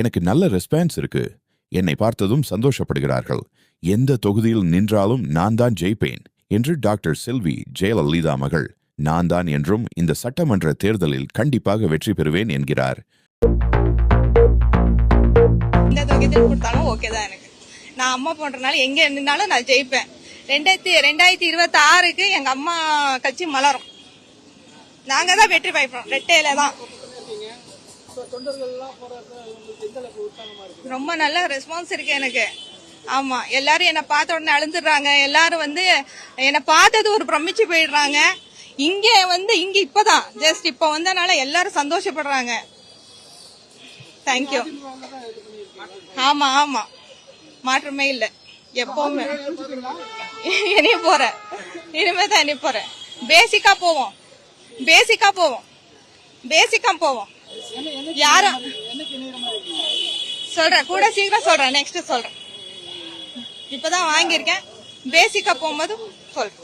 எனக்கு நல்ல ரெஸ்பான்ஸ் இருக்கு. என்னை பார்த்ததும் சந்தோஷப்படுகிறார்கள். எந்த தொகுதியில் நின்றாலும் நான் தான் ஜெயிப்பேன் என்று டாக்டர் செல்வி ஜெயலலிதா மகள் நான் தான் என்றும் இந்த சட்டமன்ற தேர்தலில் கண்டிப்பாக வெற்றி பெறுவேன் என்கிறார். எந்த கொடுத்தாலும் ஓகே தான் எனக்கு. நான் அம்மா போன்றனால எங்க நின்னாலும் நான் ஜெயிப்பேன். ரெண்டாயிரத்தி ரெண்டாயிரத்தி இருபத்தி ஆறுக்கு எங்க அம்மா கட்சி மலரும். நாங்க தான் வெற்றி பாய்ப்போம். ரெட்டையில தான். ரொம்ப நல்ல ரெஸ்பான்ஸ் இருக்கு எனக்கு. ஆமா எல்லாரும் என்னை பார்த்த உடனே அழுந்துடுறாங்க. எல்லாரும் வந்து என்னை பார்த்தது ஒரு பிரமிச்சு போயிடுறாங்க. இங்க வந்து இங்க இப்பதான். ஜஸ்ட் இப்ப வந்தனால எல்லாரும் சந்தோஷப்படுறாங்க. தேங்க்யூ ஆமா ஆமா. மாற்றமே இல்லை. எப்பவுமே. இனி போறேன் இனிமே தான் இனி போறேன் பேசிக்கா போவோம். பேசிக்கா போவோம். பேசிக்கா போவோம். யாரும் சொல்றேன். கூட சீக்கிரம் சொல்றேன். நெக்ஸ்ட் சொல்றேன். இப்பதான் வாங்கியிருக்கேன். பேசிக்கா போகும்போது சொல்றேன்.